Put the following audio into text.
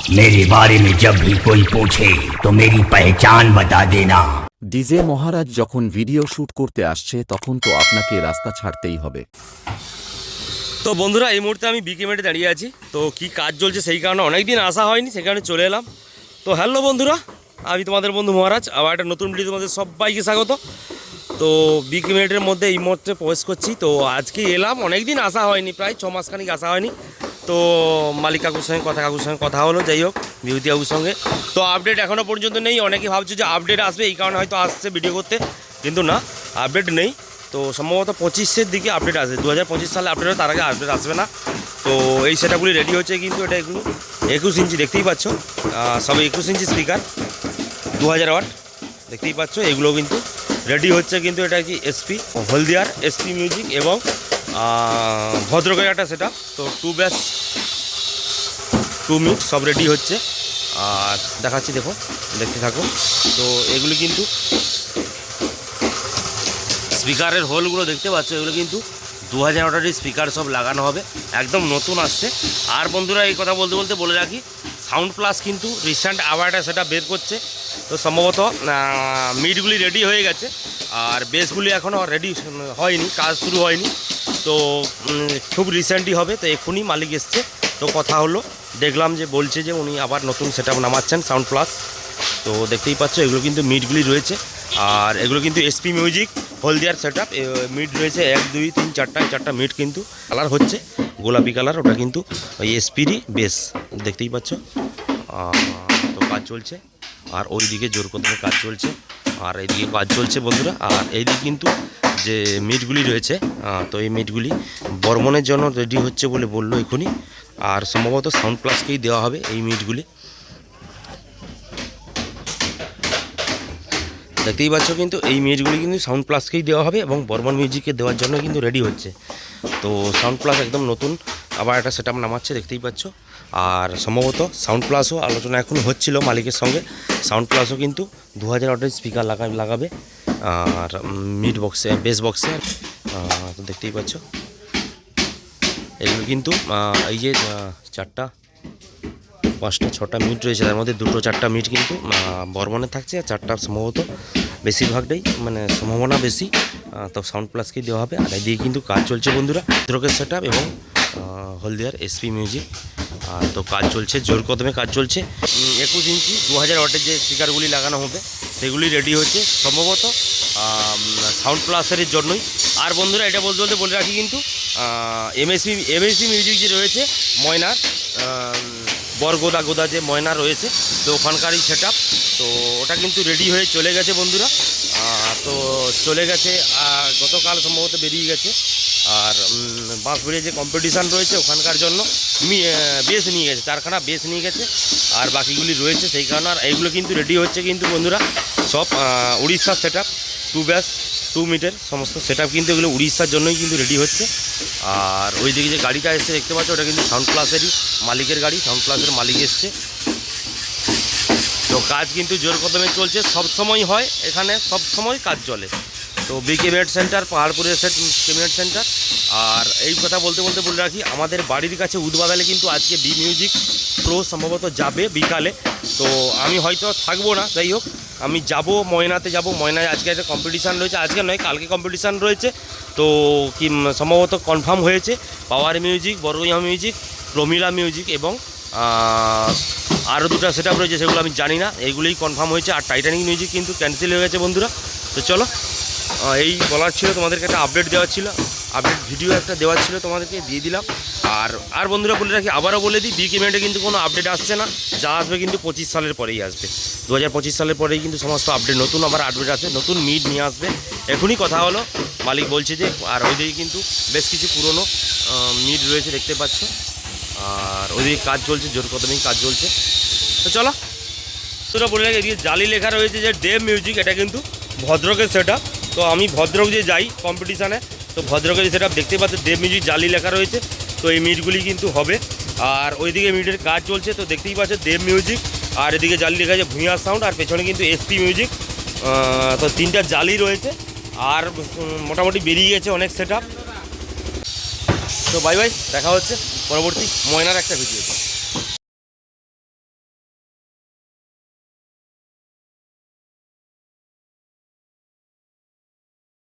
मेरे बारे में जब भी कोई पूछे तो मेरी पहचान बता देना ডিজে মহারাজ যখন ভিডিও শুট করতে আসছে তখন তো আপনাকে রাস্তা ছাড়তেই হবে তো বন্ধুরা এই মুহূর্তে আমি বিকে মেটে দাঁড়িয়ে আছি তো কি কাজ চলছে সেই কারণে অনেক দিন আসা হয়নি সেই কারণে চলে এলাম তো হ্যালো বন্ধুরা আমি তোমাদের বন্ধু মহারাজ আবার একটা নতুন ভিডিও তোমাদের সবাইকে স্বাগত তো বিকে মিনিটের মধ্যে এই মুহূর্তে প্রবেশ করছি তো আজকে এলাম অনেক দিন আসা হয়নি প্রায় ছ মাসখানিক আসা হয়নি তো মালিক কাকুর সঙ্গে, কথা কাকুর সঙ্গে কথা হলো, যাই হোক, বিভূতি কাকুর সঙ্গে। তো আপডেট এখনও পর্যন্ত নেই, অনেকে ভাবছে যে আপডেট আসবে, এই কারণে হয়তো আসছে ভিডিও করতে, কিন্তু না আপডেট নেই। তো সম্ভবত পঁচিশের দিকে আপডেট আসবে দু হাজার পঁচিশ সালে আপডেট হবে, তার আগে আপডেট আসবে না। তো এই সেটাগুলি রেডি হচ্ছে কিন্তু এটা এগুলো একুশ ইঞ্চি, দেখতেই পাচ্ছ সব একুশ ইঞ্চি স্পিকার দু হাজার ওয়াট, দেখতেই পাচ্ছ, এগুলো কিন্তু রেডি হচ্ছে কিন্তু এটা কি এসপি হলদিয়ার এসপি মিউজিক এবং একটা সেটা। তো টু ব্যাস টু মিনিট সব রেডি হচ্ছে। আর দেখাচ্ছি, দেখো, দেখতে থাকো। তো এগুলি কিন্তু স্পিকারের হোলগুলো দেখতে পাচ্ছ, এগুলো কিন্তু দু হাজার ওটারই স্পিকার সব লাগানো হবে। একদম নতুন আসছে। আর বন্ধুরা, এই কথা বলতে বলতে বলে রাখি সাউন্ড প্লাস কিন্তু রিসেন্ট একটা সেটা বের করছে। তো সম্ভবত মিডগুলি রেডি হয়ে গেছে। আর বেসগুলি এখনও রেডি হয়নি, কাজ শুরু হয়নি। তো খুব রিসেন্টই হবে, তো এক্ষুনি মালিক এসছে। তো কথা হলো, দেখলাম যে বলছে যে উনি আবার নতুন সেট নামাচ্ছেন সাউন্ড প্লাস তো দেখতেই পাচ্ছ, এগুলো কিন্তু মিডগুলি রয়েছে। আর এগুলো কিন্তু এসপি মিউজিক হলদিয়ার সেট আপ মিড রয়েছে এক, দুই, তিন, চারটা চারটা মিড কিন্তু কালার হচ্ছে, গোলাপি কালার ওটা কিন্তু ওই এসপিরই বেস দেখতেই পাচ্ছ। তো কাজ চলছে, আর ওই দিকে জোর কদমে কাজ চলছে। আর এইদিকে কাজ চলছে বন্ধুরা। আর এইদিকে কিন্তু যে মিটগুলি রয়েছে তো এই মিটগুলি বর্মনের জন্য রেডি হচ্ছে বলে বলল এখনই। আর সম্ভবত সাউন্ড প্লাসকেই দেওয়া হবে এই মিটগুলি। দেখতেই পাচ্ছ কিন্তু এই মিটগুলি কিন্তু সাউন্ড প্লাসকেই দেওয়া হবে এবং বর্মন মিউজিকে দেওয়ার জন্য কিন্তু রেডি হচ্ছে। তো সাউন্ড প্লাস একদম নতুন, আবার একটা সেট নামাচ্ছে, দেখতেই পাচ্ছ। আর সম্ভবত সাউন্ড প্লাসও আলোচনা এখন হচ্ছিল মালিকের সঙ্গে। সাউন্ড প্লাসও কিন্তু দু হাজার স্পিকার লাগা লাগাবে, আর মিড বক্সে বেস বক্সে তো দেখতেই পাচ্ছ। এগুলো কিন্তু এই যে চারটা, পাঁচটা, ছটা মিট রয়েছে, তার মধ্যে দুটো চারটা মিট কিন্তু বর্মনে থাকছে, আর চারটা সম্ভবত বেশিরভাগটাই মানে সম্ভাবনা বেশি তো সাউন্ড প্লাসকেই দেওয়া হবে। আর এদিকে কিন্তু কাজ চলছে বন্ধুরা দ্রোকের সেট এবং হলদিয়ার এসপি মিউজিক আর তো কাজ চলছে, জোর কদমে কাজ চলছে। একুশ ইঞ্চি দু হাজার ওয়াটের যে স্পিকারগুলি লাগানো হবে, সেগুলি রেডি হচ্ছে সম্ভবত। সাউন্ড প্লাসের জন্যই। আর বন্ধুরা, এটা বলতে বলতে বলে রাখি কিন্তু এমএসপি এমএসপি মিউজিক যে রয়েছে, ময়নার বরগোদা গোদা যে ময়না রয়েছে, তো ওখানকারই সেট তো ওটা কিন্তু রেডি হয়ে চলে গেছে বন্ধুরা। তো চলে গেছে গতকাল সম্ভবত বেরিয়ে গেছে। আর বাঁশবেড়িয়ে যে কম্পিটিশান রয়েছে ওখানকার জন্য বেস নিয়ে গেছে, চারখানা বেস নিয়ে গেছে, আর বাকিগুলি রয়েছে সেই কারণে আর এইগুলো কিন্তু রেডি হচ্ছে কিন্তু বন্ধুরা, সব উড়িষ্যার set two bass two metre সমস্ত সেট কিন্তু এগুলো উড়িষ্যার জন্যই কিন্তু রেডি হচ্ছে। আর ওই দিকে যে গাড়িটা এসছে দেখতে পাচ্ছ, ওটা কিন্তু সাউন্ড প্লাসেরই মালিকের গাড়ি সাউন্ড প্লাসের মালিক এসছে। তো কাজ কিন্তু জোর কদমে চলছে সব সময় হয় এখানে সব সময় কাজ চলে। তো বি কেবিনেট সেন্টার পাহাড়পুরের সেট কেবিনেট সেন্টার। আর এই কথা বলতে বলতে বলে রাখি, আমাদের বাড়ির কাছে উদ্বাদালে কিন্তু আজকে বি মিউজিক প্রো সম্ভবত যাবে বিকালে। তো আমি হয়তো থাকব না, যাই হোক। আমি যাব, ময়নাতে যাব। ময়নায় আজকে একটা কম্পিটিশান রয়েছে। আজকে নয়, কালকে কম্পিটিশান রয়েছে। তো কি সম্ভবত কনফার্ম হয়েছে। Power music Baraiya music Promila music এবং আরও দুটো সেট রয়েছে, সেগুলো আমি জানি না। এইগুলোই কনফার্ম হয়েছে। আর টাইটানিক মিউজিক কিন্তু ক্যান্সেল হয়ে গেছে, বন্ধুরা। তো চলো। এই বলার ছিল, তোমাদেরকে একটা আপডেট দেওয়ার ছিল। আপডেট ভিডিও একটা দেওয়ার ছিল তোমাদেরকে, দিয়ে দিলাম। আর আর বন্ধুরা বলে রাখি, আবারও বলে দিই বি কেমেন্টে কিন্তু কোনো আপডেট আসছে না। যা আসবে কিন্তু পঁচিশ সালের পরেই আসবে। দু হাজার পঁচিশ সালের পরেই কিন্তু সমস্ত আপডেট নতুন আবার আপডেট আসবে, নতুন মিড নিয়ে আসবে। এখনই কথা হলো, মালিক বলছে যে, আর ওইদিকে কিন্তু বেশ কিছু পুরনো মিড রয়েছে, দেখতে পাচ্ছ। আর ওইদিকে কাজ চলছে, জোর কদমেই কাজ চলছে। তো চলো। তোরা বলে রাখি, এদিকে জালি লেখা রয়েছে যে ডে মিউজিক এটা কিন্তু ভদ্রকের সেট তো আমি ভদ্রক যে যাই কম্পিটিশানে তো ভদ্রকের সেট দেখতে পাচ্ছ, দেব মিউজিক জালি লেখা রয়েছে, তো এই মিটগুলি কিন্তু হবে। আর ওইদিকে মিটের কাজ চলছে, তো দেখতেই পাচ্ছ দেব মিউজিক, আর এদিকে জালি লেখা আছে ভূঁইয়া সাউন্ড আর পেছনে কিন্তু এসপি মিউজিক তো তিনটা জালি রয়েছে, আর মোটামুটি বেরিয়ে গেছে অনেক সেট তো বাই বাই দেখা হচ্ছে পরবর্তী ময়নার একটা ভিডিও